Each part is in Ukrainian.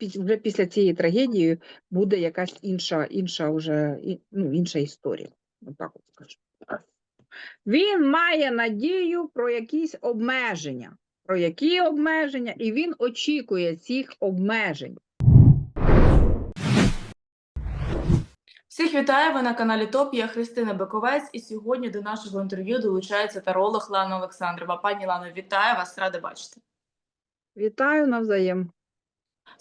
вже після цієї трагедії буде якась інша, інша вже ну, інша історія. Отак от скажу. Він має надію про якісь обмеження. Про які обмеження, і він очікує цих обмежень. Всіх вітаю! Ви на каналі ТОП. Я Христина Баковець, і сьогодні до нашого інтерв'ю долучається таролог Лана Олександрова. Пані Лано, вітаю вас, рада бачити. Вітаю навзаєм.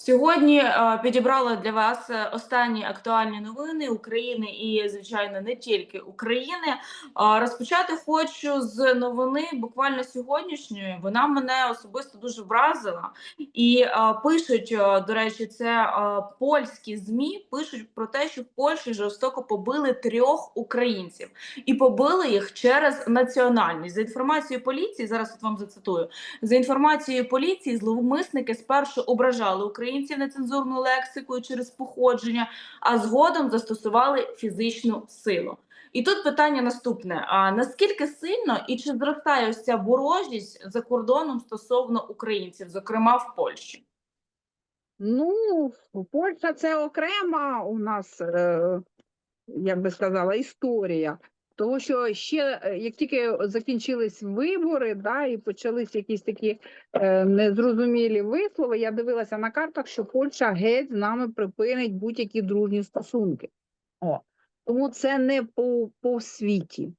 Сьогодні е, підібрала для вас е, останні актуальні новини України і, звичайно, не тільки України. Е, розпочати хочу з новини буквально сьогоднішньої. Вона мене особисто дуже вразила. І пишуть, до речі, це польські змі пишуть про те, що в Польщі жорстоко побили трьох українців і побили їх через національність. За інформацією поліції, зараз от вам зацитую. За інформацією поліції, зловмисники спершу ображали українців нецензурною лексикою через походження, а згодом застосували фізичну силу. І тут питання наступне: а наскільки сильно і чи зростає ось ця ворожість за кордоном стосовно українців, зокрема в Польщі? Ну, Польща це окрема у нас, е, як би сказала, історія. Тому що ще е, як тільки закінчились вибори, да, і почались якісь такі е, незрозумілі вислови, я дивилася на картах, що Польща геть з нами припинить будь-які дружні стосунки. О. Тому це не по, по світі,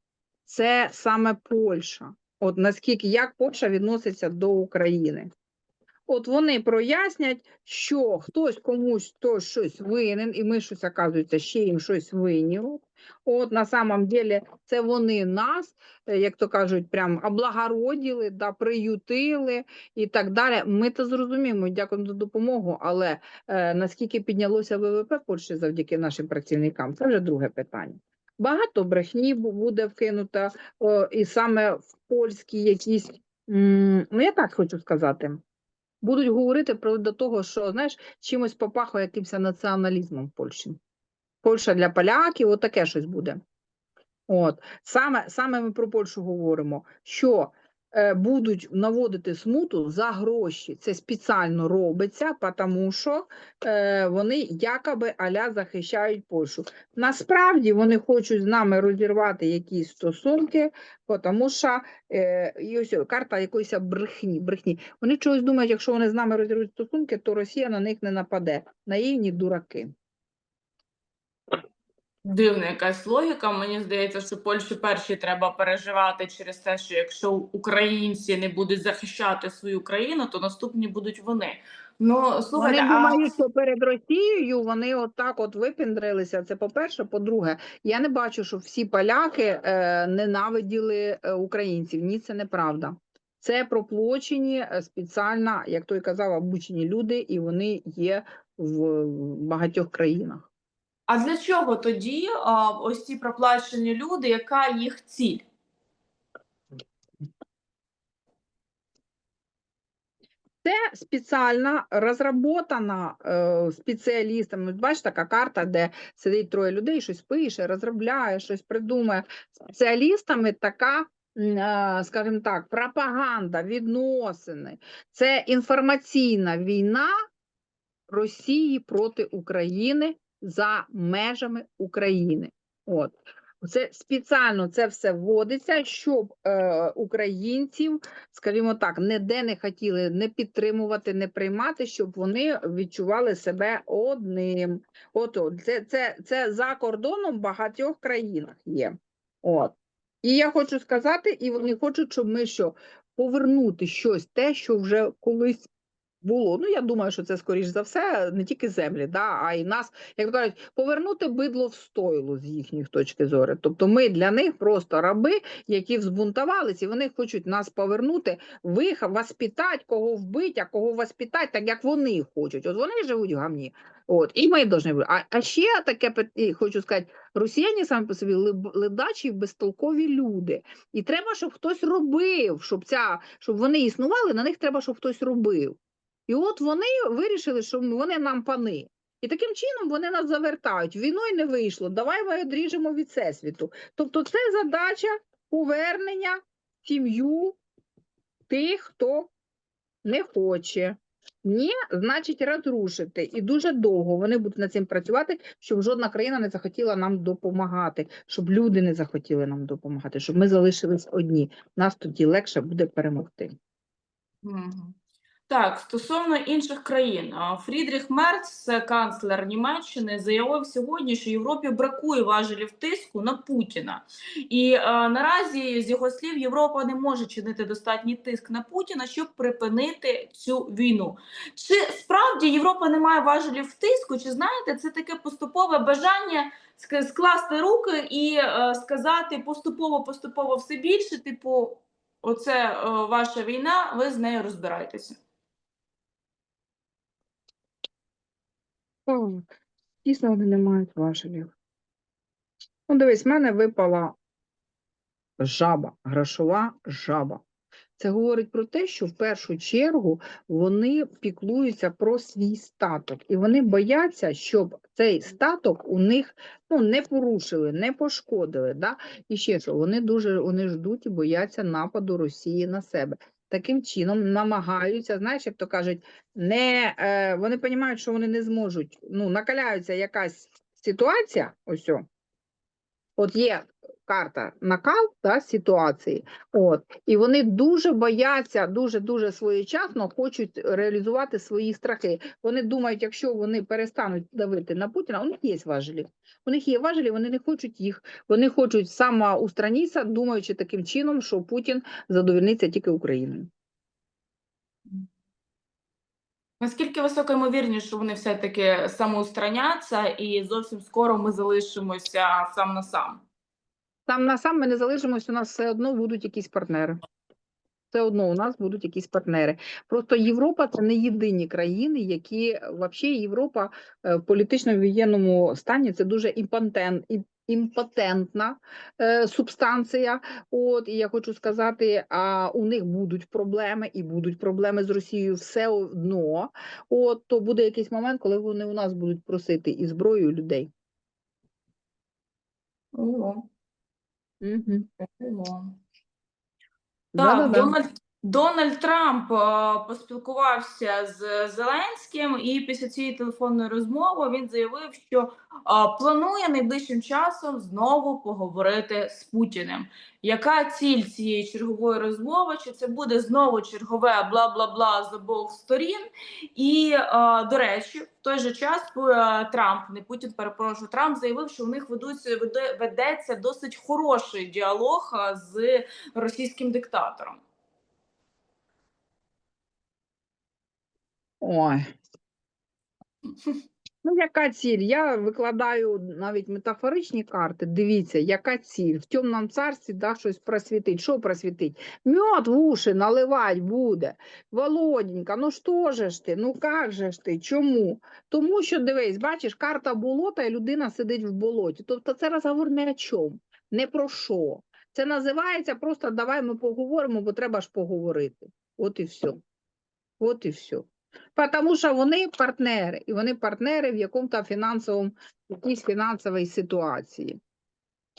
це саме Польща. От наскільки як Польща відноситься до України. От вони прояснять, що хтось комусь хтось щось винен, і ми щось, оказується, ще їм щось винні. От на самом деле це вони нас, е, як то кажуть, прям облагородили, да, приютили і так далі. Ми це зрозуміємо, дякуємо за допомогу, але е, наскільки піднялося ВВП Польщі завдяки нашим працівникам, це вже друге питання. Багато брехні буде вкинуто, о, і саме в польські якісь, ну я так хочу сказати будуть говорити про до того, що знаєш, чимось попахує якимось націоналізмом в Польщі. Польща для поляків, от щось буде. От саме, саме ми про Польщу говоримо, що будуть наводити смуту за гроші. Це спеціально робиться, тому що е, вони якоби аля захищають Польщу. Насправді вони хочуть з нами розірвати якісь стосунки, тому що е, і ось карта якоїсь брехні. брехні. Вони чогось думають, якщо вони з нами розірвуть стосунки, то Росія на них не нападе. Наївні дураки. Дивна якась логіка. Мені здається, що Польщі перші треба переживати через те, що якщо українці не будуть захищати свою країну, то наступні будуть вони. Ну слухайте, Вони а що перед Росією вони отак от випіндрилися. Це по-перше. По-друге, я не бачу, що всі поляки е, ненавиділи е, українців. Ні, це неправда. Це проплочені е, спеціально, як той казав, обучені люди, і вони є в багатьох країнах. А для чого тоді а, ось ці проплачені люди, яка їх ціль? Це спеціально розроблена е, спеціалістами. Бачите, така карта, де сидить троє людей, щось пише, розробляє, щось придумує. Спеціалістами така, е, скажімо так, пропаганда, відносини. Це інформаційна війна Росії проти України за межами України. От. Це спеціально це все вводиться, щоб е, українців, скажімо так, ніде не хотіли не підтримувати, не приймати, щоб вони відчували себе одним. От, от це, це, це за кордоном в багатьох країнах є. От. І я хочу сказати, і вони хочуть, щоб ми що повернути щось, те, що вже колись було. Ну, я думаю, що це скоріш за все не тільки землі, да, а й нас, як кажуть, повернути бидло в стойло з їхніх точки зору. Тобто ми для них просто раби, які взбунтувалися, і вони хочуть нас повернути, вих, воспитати, кого вбити, а кого воспитати, так як вони хочуть. От вони живуть в гамні. От, і ми повинні бути. А, а ще таке хочу сказати: росіяни самі по собі ледачі, безтолкові люди. І треба, щоб хтось робив, щоб ця, щоб вони існували, на них треба, щоб хтось робив. І от вони вирішили, що вони нам пани. І таким чином вони нас завертають. Війною не вийшло. Давай ми відріжемо від всесвіту. Тобто, це задача повернення сім'ю тих, хто не хоче, Ні, значить розрушити. І дуже довго вони будуть над цим працювати, щоб жодна країна не захотіла нам допомагати, щоб люди не захотіли нам допомагати, щоб ми залишились одні. Нас тоді легше буде перемогти. Так, стосовно інших країн, Фрідріх Мерц, канцлер Німеччини, заявив сьогодні, що Європі бракує важелів тиску на Путіна. І е, наразі, з його слів, Європа не може чинити достатній тиск на Путіна, щоб припинити цю війну. Чи справді Європа не має важелів тиску? Чи знаєте, це таке поступове бажання скласти руки і е, сказати поступово, поступово все більше, типу. Оце е, ваша війна, ви з нею розбирайтеся. Так, дійсно вони не мають важелів. Ну, дивись, в мене випала жаба, грошова жаба. Це говорить про те, що в першу чергу вони піклуються про свій статок, і вони бояться, щоб цей статок у них ну, не порушили, не пошкодили. Да? І ще що, вони дуже вони ждуть і бояться нападу Росії на себе. Таким чином намагаються, знаєш, як то кажуть, не, е, вони розуміють, що вони не зможуть. Ну, накаляється якась ситуація, ось. От є карта накал да, ситуації, от, і вони дуже бояться, дуже-дуже своєчасно хочуть реалізувати свої страхи. Вони думають, якщо вони перестануть давити на Путіна, у них є важелі. У них є важелі, вони не хочуть їх. Вони хочуть самоустранитися, думаючи таким чином, що Путін задовольниться тільки Україною. Наскільки висока ймовірність, що вони все-таки самоустраняться і зовсім скоро ми залишимося сам на сам? Там на сам ми не залишимось, у нас все одно будуть якісь партнери. Все одно у нас будуть якісь партнери. Просто Європа це не єдині країни, які взагалі Європа е, в політично воєнному стані це дуже імпотент, імпотентна е, субстанція. От і я хочу сказати, а у них будуть проблеми, і будуть проблеми з Росією все одно. От то буде якийсь момент, коли вони у нас будуть просити і зброю, і людей. Ого, Угу. Так, Дональд, Дональд Трамп е, поспілкувався з Зеленським, і після цієї телефонної розмови він заявив, що е, планує найближчим часом знову поговорити з Путіним. Яка ціль цієї чергової розмови? Чи це буде знову чергове бла бла бла з обох сторін? І е, до речі, в той же час Трамп, не Путін, перепрошую, Трамп заявив, що у них ведуться веде- ведеться досить хороший діалог з російським диктатором. Ой. Ну, яка ціль? Я викладаю навіть метафоричні карти. Дивіться, яка ціль? В темному царстві да, щось просвітить. Що просвітить? Мед в уші наливать буде. Володенька, ну що же ж ти? Ну як же ж ти? Чому? Тому що, дивись, бачиш, карта болота, і людина сидить в болоті. Тобто це розговор не о чому, не про що. Це називається просто давай ми поговоримо, бо треба ж поговорити. От і все. От і все. Тому що вони партнери, і вони партнери в якому-то фінансовому, якійсь фінансовій ситуації.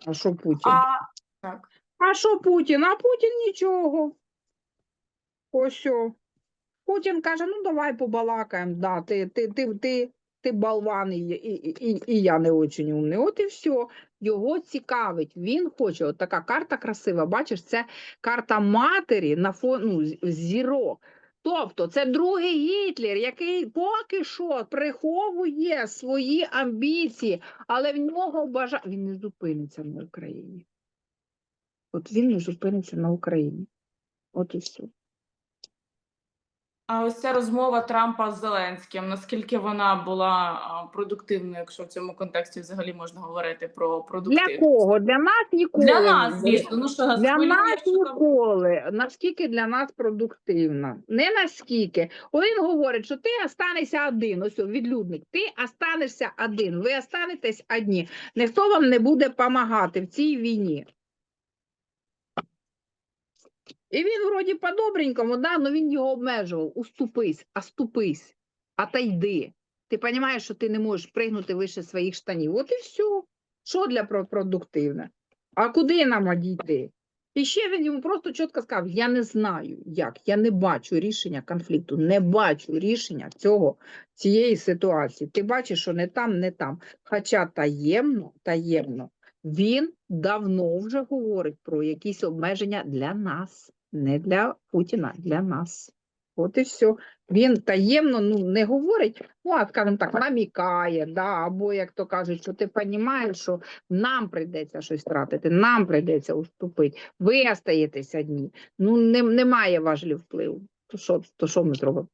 А що Путін? А так. А що Путін? А Путін нічого. Ось. Путін каже: ну давай побалакаємо. Да, ти, ти, ти, ти, ти болван, і, і, і, і я не очень умний. От і все. Його цікавить. Він хоче. От така карта красива. Бачиш, це карта матері на фон ну, з- зірок. Тобто це другий Гітлер, який поки що приховує свої амбіції, але в нього бажа... він не зупиниться на Україні. От він не зупиниться на Україні. От і все. А ось ця розмова Трампа з Зеленським. Наскільки вона була продуктивною, якщо в цьому контексті взагалі можна говорити про Для кого? Для нас ніколи. Для нас, звісно. Ну що Для нас що там- Наскільки для нас продуктивна? Не наскільки. Він говорить, що ти останешся один. Ось відлюдник. Ти останешся один. Ви останетесь одні. Ніхто вам не буде допомагати в цій війні. І він вроді по-добренькому, да, але він його обмежував. Уступись, оступись, отойди. Ти розумієш, що ти не можеш пригнути вище своїх штанів. От і все. Що для продуктивне? А куди нам одійти? І ще він йому просто чітко сказав: я не знаю, як, я не бачу рішення конфлікту, не бачу рішення цього, цієї ситуації. Ти бачиш, що не там, не там. Хоча таємно, таємно, він давно вже говорить про якісь обмеження для нас, не для Путіна, для нас. От і все. Він таємно ну, не говорить, ну, а скажімо так, намікає, да, або, як то кажуть, що ти розумієш, що нам прийдеться щось втратити, нам прийдеться уступити, ви остаєтесь одні. Ну, не, немає важелів впливу. То що, то що ми зробимо?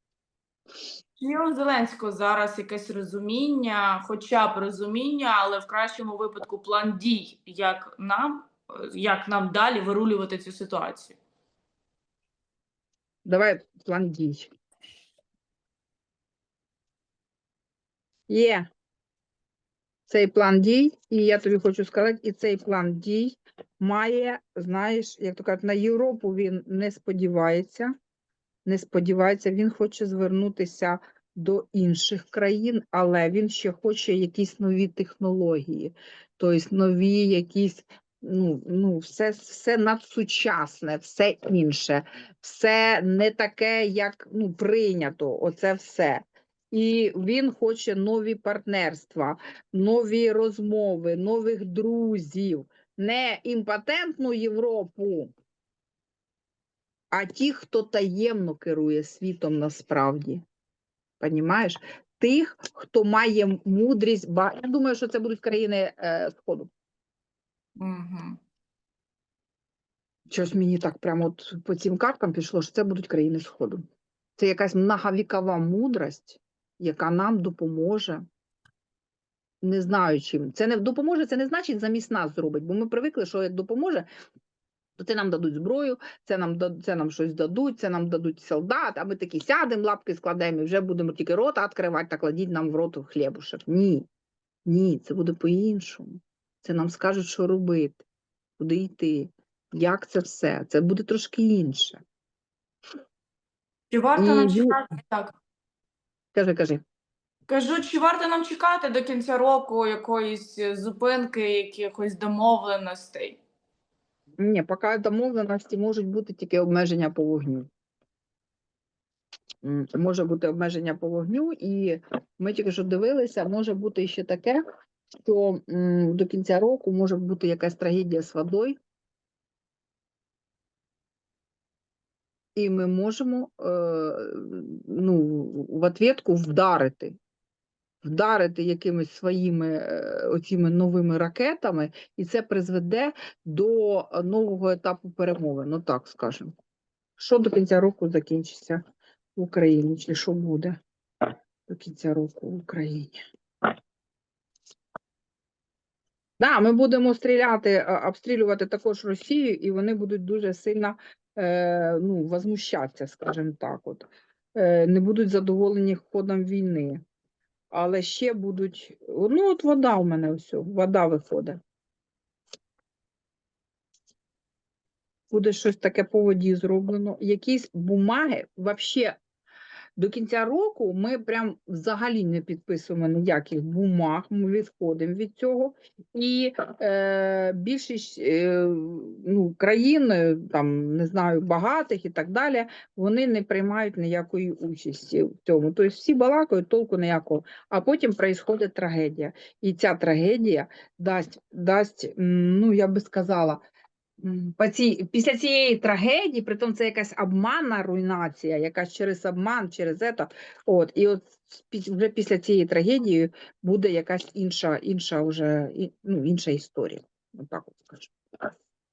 Є у Зеленського зараз якесь розуміння, хоча б розуміння, але в кращому випадку план дій, як нам, як нам далі вирулювати цю ситуацію? Давай план дій. Є цей план дій, і я тобі хочу сказати, і цей план дій має, знаєш, як то кажуть, на Європу він не сподівається, не сподівається, він хоче звернутися до інших країн, але він ще хоче якісь нові технології, тобто нові якісь, ну, ну все, все надсучасне, все інше все не таке, як ну, прийнято, оце все. І він хоче нові партнерства, нові розмови, нових друзів, не імпотентну Європу, а ті, хто таємно керує світом насправді. Понімаєш? Тих, хто має мудрість, ба... я думаю, що це будуть країни е, Сходу. Угу. Щось мені так прямо от по цим карткам пішло, що це будуть країни Сходу. Це якась многовікова мудрость, яка нам допоможе. Не знаю чим. Це не допоможе, це не значить замість нас зробить, бо ми привикли, що як допоможе, то це нам дадуть зброю, це нам, це нам щось дадуть, це нам дадуть солдат, а ми такі сядемо, лапки складемо і вже будемо тільки рота відкривати та кладіть нам в рот хлібушек. Ні. Ні, це буде по-іншому. Це нам скажуть, що робити, куди йти, як це все. Це буде трошки інше. Чи варто І нам чекати так? Кажи, кажи. Кажу, чи варто нам чекати до кінця року якоїсь е, зупинки, якихось домовленостей? Ні, поки домовленості можуть бути тільки обмеження по вогню. Може бути обмеження по вогню, і ми тільки що дивилися, може бути ще таке, що до кінця року може бути якась трагедія з водою. І ми можемо е, ну, в ответку вдарити. Вдарити якимись своїми е, оціми новими ракетами, і це призведе до е, нового етапу перемови. Ну так скажемо. Що до кінця року закінчиться в Україні, чи що буде до кінця року в Україні? Да, ми будемо стріляти, обстрілювати також Росію, і вони будуть дуже сильно е, ну, возмущатися, скажімо так. От. Е, не будуть задоволені ходом війни. Але ще будуть. Ну, от вода у мене ось, вода виходить. Буде щось таке по воді зроблено. Якісь бумаги, взагалі, до кінця року ми прям взагалі не підписуємо ніяких бумаг, ми відходимо від цього. І е, більшість е, ну, країн, е, там, не знаю, багатих і так далі, вони не приймають ніякої участі в цьому. Тобто всі балакають, толку ніякого. А потім відбувається трагедія. І ця трагедія дасть, дасть ну, я би сказала, після цієї трагедії, притом це якась обманна руйнація, якась через обман, через це. От, і от вже після цієї трагедії буде якась інша, інша вже, ну, інша історія. Отак от скажу.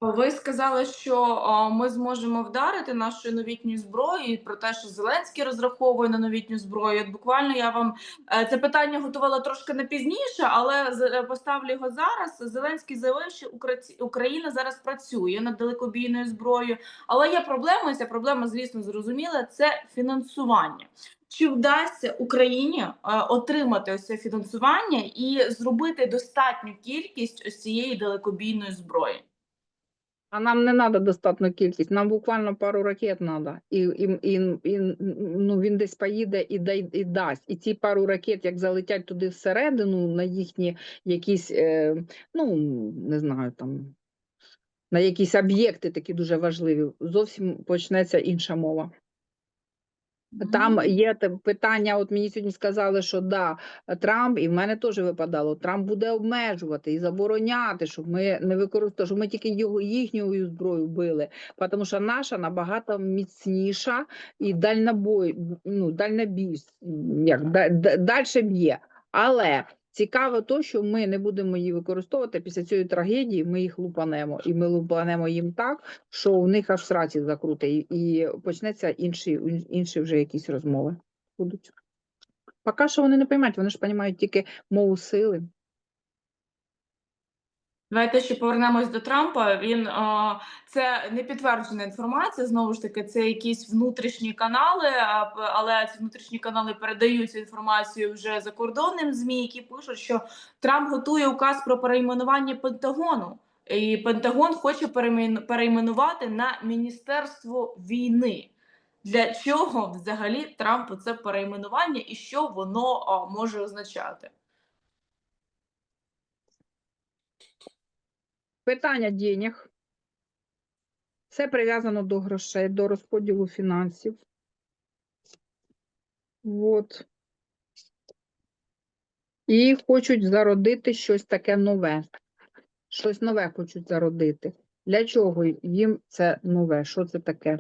Ви сказали, що ми зможемо вдарити нашою новітньою зброєю про те, що Зеленський розраховує на новітню зброю. От буквально я вам е, це питання готувала трошки на пізніше, але е, поставлю його зараз. Зеленський заявив, що Укра- Україна зараз працює над далекобійною зброєю, але є проблема. Ця проблема, звісно, зрозуміла. Це фінансування. Чи вдасться Україні е, отримати ось це фінансування і зробити достатню кількість ось цієї далекобійної зброї? А нам не треба достатню кількість, нам буквально пару ракет треба. І, і, і, і ну, він десь поїде і, дай, і дасть. І ці пару ракет, як залетять туди всередину, на їхні якісь, е, ну, не знаю, там, на якісь об'єкти такі дуже важливі, зовсім почнеться інша мова. Там є питання, от мені сьогодні сказали, що да, Трамп, і в мене теж випадало, Трамп буде обмежувати і забороняти, щоб ми не використовували, щоб ми тільки його їхньою зброю били, тому що наша набагато міцніша і дальнобой, ну, дальнобій, як, дальше б'є. Але цікаво то, що ми не будемо її використовувати після цієї трагедії, ми їх лупанемо, і ми лупанемо їм так, що у них аж сраці закрути, і, і почнеться інші, інші вже якісь розмови будуть. Поки що вони не поймають, вони ж розуміють тільки мову сили. Давайте ще повернемось до Трампа. Він а, це не підтверджена інформація. Знову ж таки, це якісь внутрішні канали, але ці внутрішні канали передають інформацію вже закордонним змі, які пишуть, що Трамп готує указ про перейменування Пентагону. І Пентагон хоче переймен- перейменувати на Міністерство війни. Для чого взагалі Трампу це перейменування і що воно а, може означати? Питання денег. Все прив'язано до грошей, до розподілу фінансів. Вот. І хочуть зародити щось таке нове. Щось нове хочуть зародити. Для чого їм це нове? Що це таке?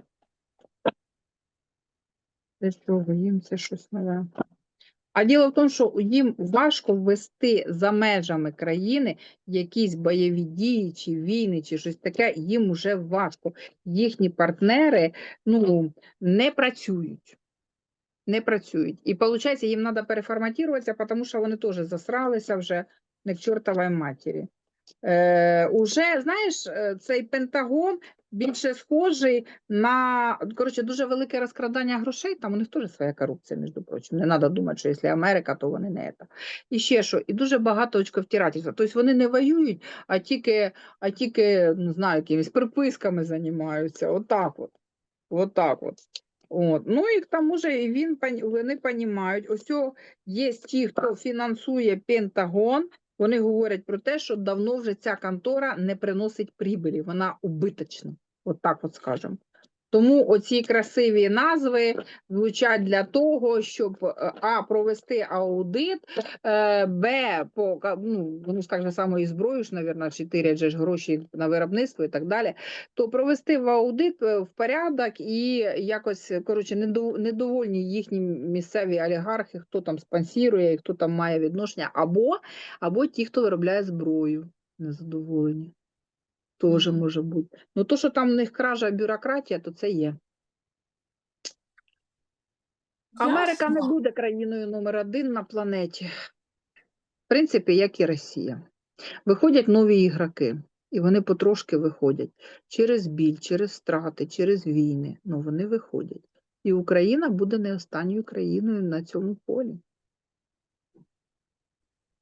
Для чого їм це щось нове? А діло в тому, що їм важко ввести за межами країни якісь бойові дії, чи війни, чи щось таке, їм вже важко. Їхні партнери ну, не працюють. Не працюють. І виходить, їм треба переформатуватися, тому що вони теж засралися вже не к чортовій матері. Е, уже, знаєш, е, цей Пентагон більше схожий на коротше, дуже велике розкрадання грошей. Там у них теж своя корупція, між прочим. Не треба думати, що якщо Америка, то вони не це. І ще що, і дуже багато очковтирательства. Тобто вони не воюють, а тільки, а тільки не знаю, якимись приписками займаються. Отак от. Отак от. От. Ну і к тому же і він, вони розуміють, ось є ті, хто фінансує Пентагон, вони говорять про те, що давно вже ця контора не приносить прибилі, вона убиточна. От так от скажемо. Тому оці красиві назви звучать для того, щоб е, а провести аудит, е, б по ну, вони ж так же само і зброю ж, мабуть, чотирять же ж гроші на виробництво і так далі. То провести в аудит е, в порядок і якось коротше недов- недовольні їхні місцеві олігархи, хто там спонсірує, і хто там має відношення, або, або ті, хто виробляє зброю, незадоволені. Теж може бути. Ну, то, що там в них кража бюрократія, то це є. Америка не буде країною номер один на планеті. В принципі, як і Росія. Виходять нові ігроки, і вони потрошки виходять через біль, через страти, через війни. Ну, вони виходять. І Україна буде не останньою країною на цьому полі.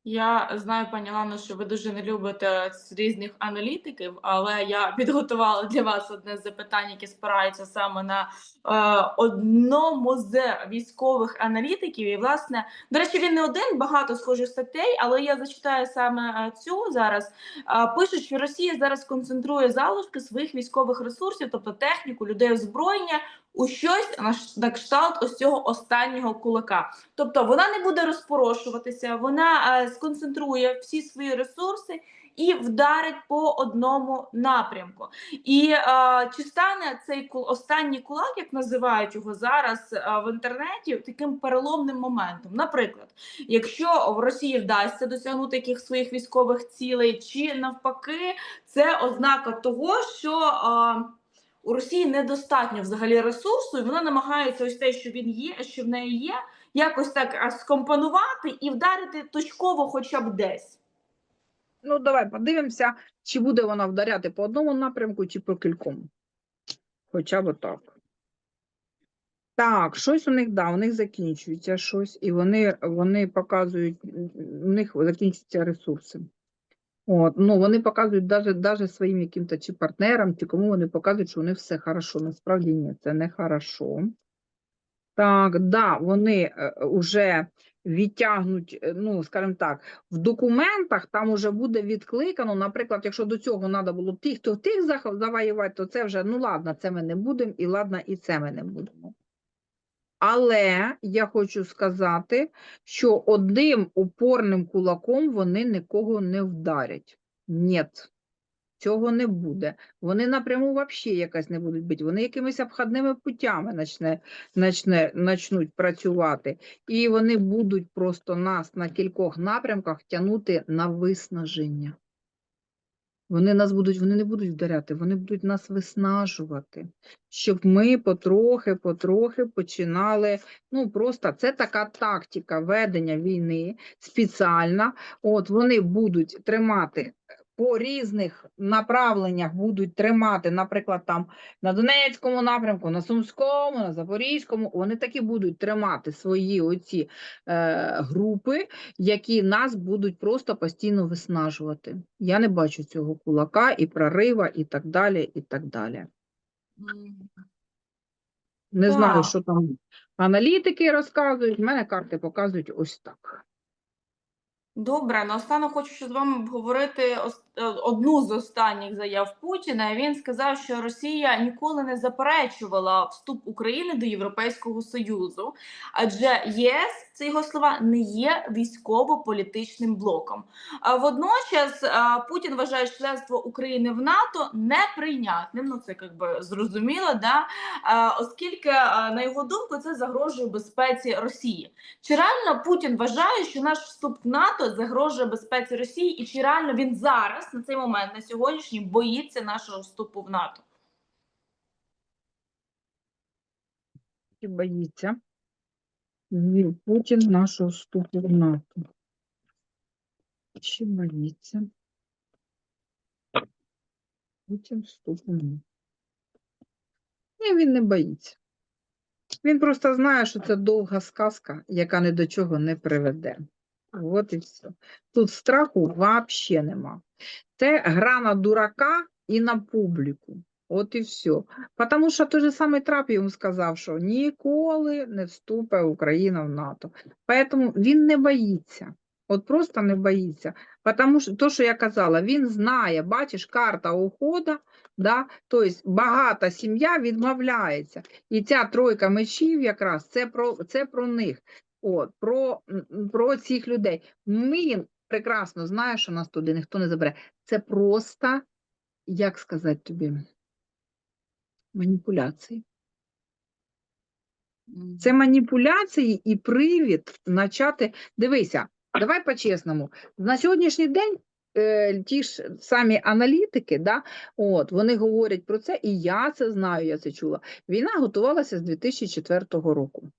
Я знаю, пані Лано, що ви дуже не любите різних аналітиків, але я підготувала для вас одне з запитань, яке спирається саме на е, одному з військових аналітиків. І, власне, до речі, він не один, багато схожих статей, але я зачитаю саме е, цю зараз. Е, пишуть, що Росія зараз концентрує залишки своїх військових ресурсів, тобто техніку, людей озброєння, у щось на кшталт ось цього останнього кулака. Тобто вона не буде розпорошуватися, вона е, сконцентрує всі свої ресурси і вдарить по одному напрямку. І е, чи стане цей кул, останній кулак, як називають його зараз е, в інтернеті, таким переломним моментом? Наприклад, якщо в Росії вдасться досягнути яких своїх військових цілей, чи навпаки, це ознака того, що. Е, у Росії недостатньо взагалі ресурсу, і вона намагається ось те, що він є, що в неї є, якось так скомпонувати і вдарити точково хоча б десь. Ну, давай подивимося, чи буде вона вдаряти по одному напрямку, чи по кільком. Хоча б так. Так, щось у них, да, у них закінчується щось, і вони, вони показують, у них закінчуються ресурси. От, ну, вони показують даже, даже своїм яким-то чи партнерам, чи кому вони показують, що у них все хорошо. Насправді ні, це не хорошо. Так, да, вони вже відтягнуть, е, ну, скажімо так, в документах там уже буде відкликано, наприклад, якщо до цього треба було тих, хто тих завоювати, то це вже, ну ладно, це ми не будемо, і ладно, і це ми не будемо. Але я хочу сказати, що одним упорним кулаком вони нікого не вдарять. Ні, цього не буде. Вони напряму взагалі якось не будуть бити. Вони якимись обходними путями начне, начне, начнуть працювати. І вони будуть просто нас на кількох напрямках тягнути на виснаження. Вони нас будуть, вони не будуть вдаряти, вони будуть нас виснажувати, щоб ми потрохи, потрохи починали. Ну просто це така тактика ведення війни спеціальна. От вони будуть тримати по різних направленнях, будуть тримати, наприклад, там на Донецькому напрямку, на Сумському, на Запорізькому. Вони таки будуть тримати свої оці е, групи, які нас будуть просто постійно виснажувати. Я не бачу цього кулака і прорива, і так далі, і так далі. Не знаю, що там аналітики розказують. В мене карти показують ось так. Добре, наостанок хочу ще з вами обговорити одну з останніх заяв Путіна. Він сказав, що Росія ніколи не заперечувала вступ України до Європейського Союзу, адже ЄС, це його слова, не є військово-політичним блоком. А водночас Путін вважає членство України в НАТО неприйнятним. Ну це якби зрозуміло, да? оскільки, на його думку, це загрожує безпеці Росії. Чи реально Путін вважає, що наш вступ в НАТО загрожує безпеці Росії, і чи реально він зараз на цей момент, на сьогоднішній, боїться нашого вступу в НАТО? Чи боїться Путін нашого вступу в НАТО? Чи боїться Путін вступу в НАТО? Ні, він не боїться. Він просто знає, що це довга сказка, яка ні до чого не приведе. От і все. Тут страху взагалі нема. Це гра на дурака і на публіку. От і все. Тому що той же самий Трап йому сказав, що ніколи не вступить Україна в НАТО. Тому він не боїться. От просто не боїться. Тому що то, що я казала, він знає, бачиш, карта уходу, да? тобто багата сім'я відмовляється. І ця тройка мечів якраз це про, це про них, От, про, про цих людей. Він прекрасно знає, що нас туди ніхто не забере. Це просто, як сказати тобі, маніпуляції. Це маніпуляції і привід почати. Дивися, давай по-чесному. На сьогоднішній день е, ті ж самі аналітики, да, от, вони говорять про це, і я це знаю, я це чула. Війна готувалася з 2004 року.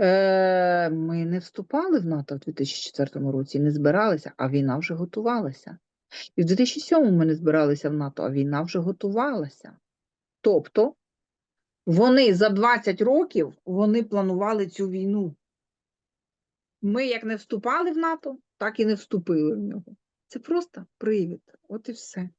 Е, ми не вступали в НАТО в 2004 році, не збиралися, а війна вже готувалася. І в 2007 ми не збиралися в НАТО, а війна вже готувалася. Тобто вони за 20 років вони планували цю війну. Ми як не вступали в НАТО, так і не вступили в нього. Це просто привід. От і все.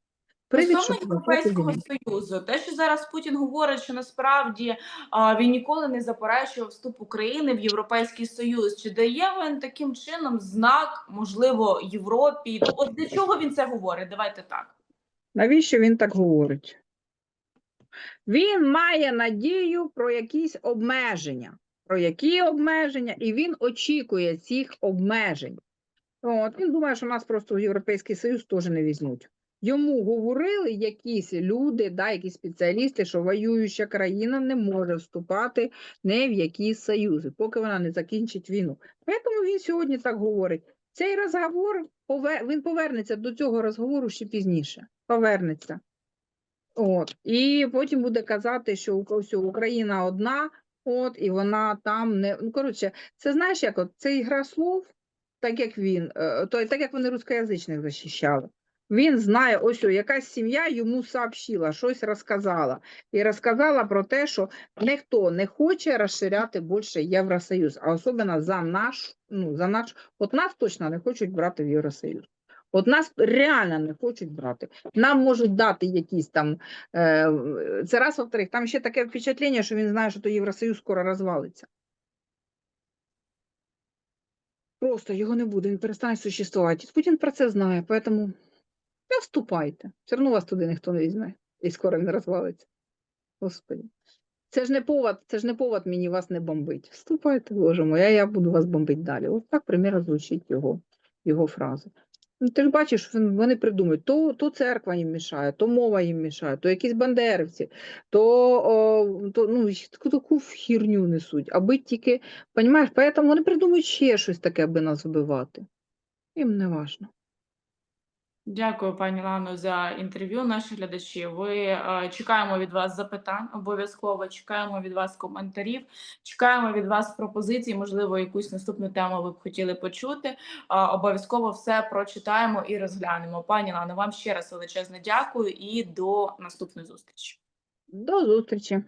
Стосовно Європейського. Союзу, те, що зараз Путін говорить, що насправді а, він ніколи не заперечував вступ України в Європейський Союз. Чи дає він таким чином знак, можливо, Європі? От для чого він це говорить? Давайте так. Навіщо він так говорить? Він має надію про якісь обмеження. Про які обмеження, і він очікує цих обмежень. От, він думає, що нас просто в Європейський Союз теж не візьмуть. Йому говорили якісь люди, да, якісь спеціалісти, що воююча країна не може вступати ні в які союзи, поки вона не закінчить війну. Тому він сьогодні так говорить. Цей розговор він повернеться до цього розговору ще пізніше. Повернеться. От. І потім буде казати, що Україна одна, от, і вона там не. Ну, коротше, це знаєш, як от це ігра слов, так як він, е, то, так як вони рускоязичних захищали. Він знає, ось о, якась сім'я йому сообщила, щось розказала. І розказала про те, що ніхто не хоче розширяти більше Євросоюз, а особливо за наш, ну, за наш, от нас точно не хочуть брати в Євросоюз. От нас реально не хочуть брати. Нам можуть дати якісь там. Е, це раз, во-вторых, там ще таке впечатлення, що він знає, що то Євросоюз скоро розвалиться. Просто його не буде, він перестане существувати. Путін про це знає, поэтому не вступайте. Все одно вас туди ніхто не візьме, і скоро він розвалиться. Господи. Це ж не повод, це ж не повод мені вас не бомбить. Вступайте, Боже мой, а я буду вас бомбити далі. Ось так примірно звучить його, його фраза. Ну, ти ж бачиш, вони придумують, то, то церква їм мішає, то мова їм мішає, то якісь бандерівці, то, о, то ну, таку, хірню несуть, аби тільки, понімаєш, поэтому вони придумують ще щось таке, аби нас вбивати. Їм не важно. Дякую, пані Лано, за інтерв'ю. Наші глядачі. Ви е, чекаємо від вас запитань. Обов'язково чекаємо від вас коментарів. Чекаємо від вас пропозицій. Можливо, якусь наступну тему ви б хотіли почути. Обов'язково все прочитаємо і розглянемо. Пані Лано, вам ще раз величезне дякую і до наступної зустрічі. До зустрічі.